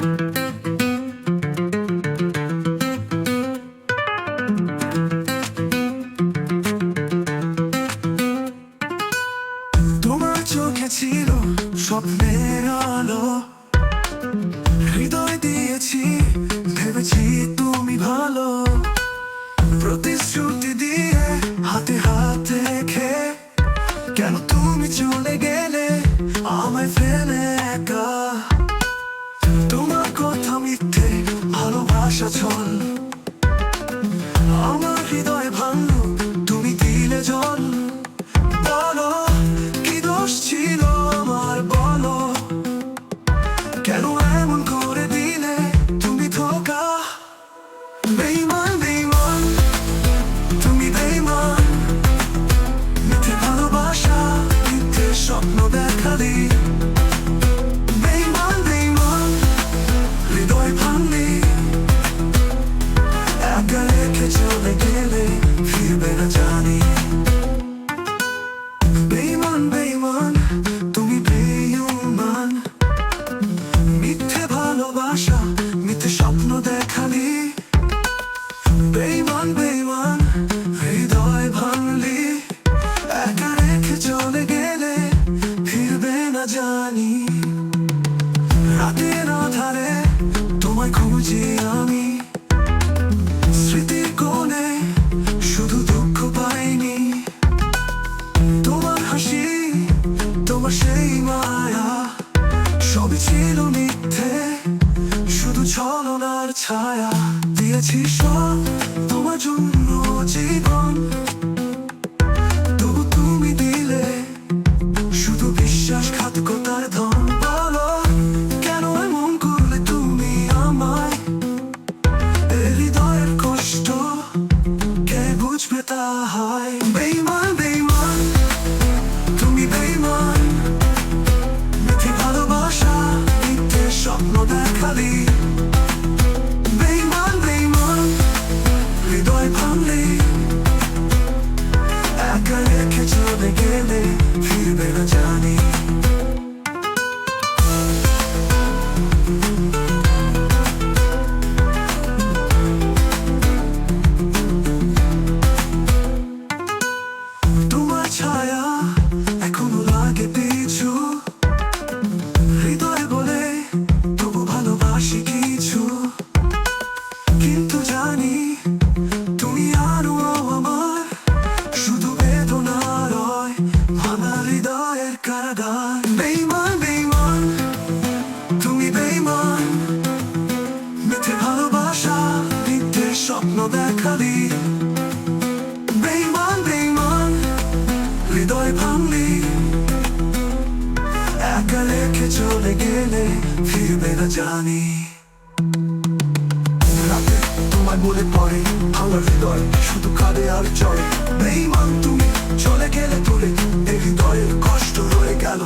তোমার ভালোবাসা ছল ছায়া দিয়েছি সব তোমার জন্য জীবন। তবু তুমি দিলে শুধু বিশ্বাসঘাতকতার ধন বলো কেন এমন করলে তুমি আমায়? হৃদয়ের কষ্ট কে বুঝবে তা হয় বেইমান বেইমান তুমি বেইমান মিথ্যে ভালোবাসা, মিথ্যে স্বপ্ন দেখালি। রেখে চলে গেলে ফিরবে না জানি তোমার রেখে চলে গেলে ফিরবে না জানি রাতে তোমায় মনে পড়ে আমার হৃদয় শুধু কাঁদে আর চলে বেইমান তুমি চলে গেলে দূরে এই হৃদয়ের কষ্ট রয়ে গেল